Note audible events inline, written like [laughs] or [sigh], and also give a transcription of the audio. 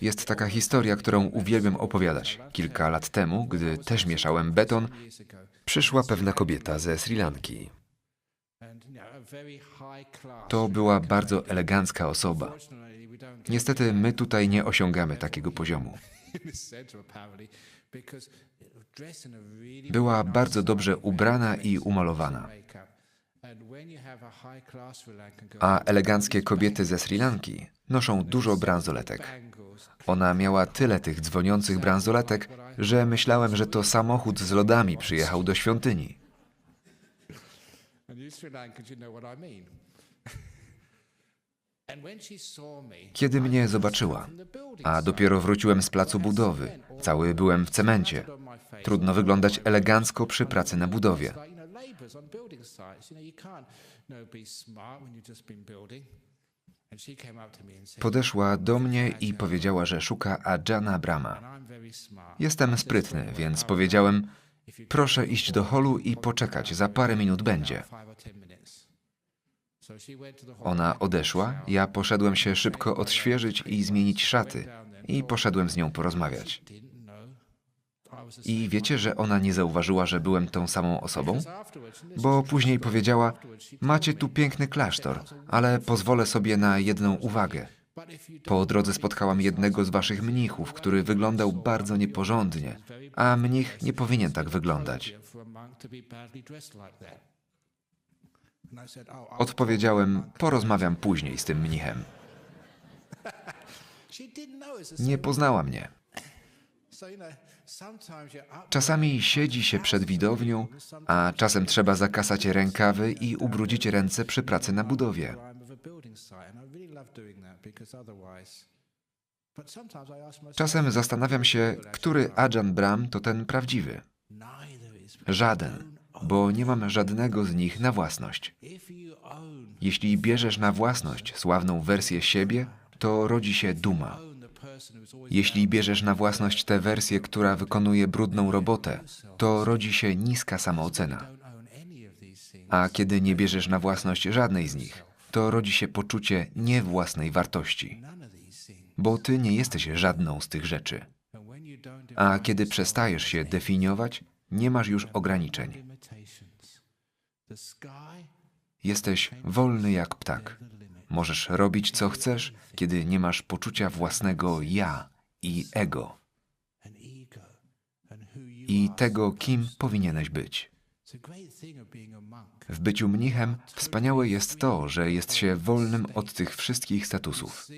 Jest taka historia, którą uwielbiam opowiadać. Kilka lat temu, gdy też mieszałem beton, przyszła pewna kobieta ze Sri Lanki. To była bardzo elegancka osoba. Niestety my tutaj nie osiągamy takiego poziomu. Była bardzo dobrze ubrana i umalowana. A eleganckie kobiety ze Sri Lanki noszą dużo bransoletek. Ona miała tyle tych dzwoniących bransoletek, że myślałem, że to samochód z lodami przyjechał do świątyni. [laughs] Kiedy mnie zobaczyła, a dopiero wróciłem z placu budowy, cały byłem w cemencie. Trudno wyglądać elegancko przy pracy na budowie. Podeszła do mnie i powiedziała, że szuka Ajana Brama. Jestem sprytny, więc powiedziałem: Proszę iść do holu i poczekać, za parę minut będzie. Ona odeszła, ja poszedłem się szybko odświeżyć i zmienić szaty. i poszedłem z nią porozmawiać. I wiecie, że ona nie zauważyła, że byłem tą samą osobą? Bo później powiedziała: Macie tu piękny klasztor, ale pozwolę sobie na jedną uwagę. Po drodze spotkałam jednego z waszych mnichów, który wyglądał bardzo nieporządnie, a mnich nie powinien tak wyglądać. Odpowiedziałem: Porozmawiam później z tym mnichem. Nie poznała mnie. Czasami siedzi się przed widownią, a czasem trzeba zakasać rękawy i ubrudzić ręce przy pracy na budowie. Czasem zastanawiam się, który Ajahn Brahm to ten prawdziwy. Żaden, bo nie mam żadnego z nich na własność. Jeśli bierzesz na własność sławną wersję siebie, to rodzi się duma. Jeśli bierzesz na własność tę wersję, która wykonuje brudną robotę, to rodzi się niska samoocena. A kiedy nie bierzesz na własność żadnej z nich, to rodzi się poczucie niewłasnej wartości, bo ty nie jesteś żadną z tych rzeczy. A kiedy przestajesz się definiować, nie masz już ograniczeń. Jesteś wolny jak ptak. Możesz robić co chcesz, kiedy nie masz poczucia własnego ja i ego i tego, kim powinieneś być. W byciu mnichem wspaniałe jest to, że jest się wolnym od tych wszystkich statusów.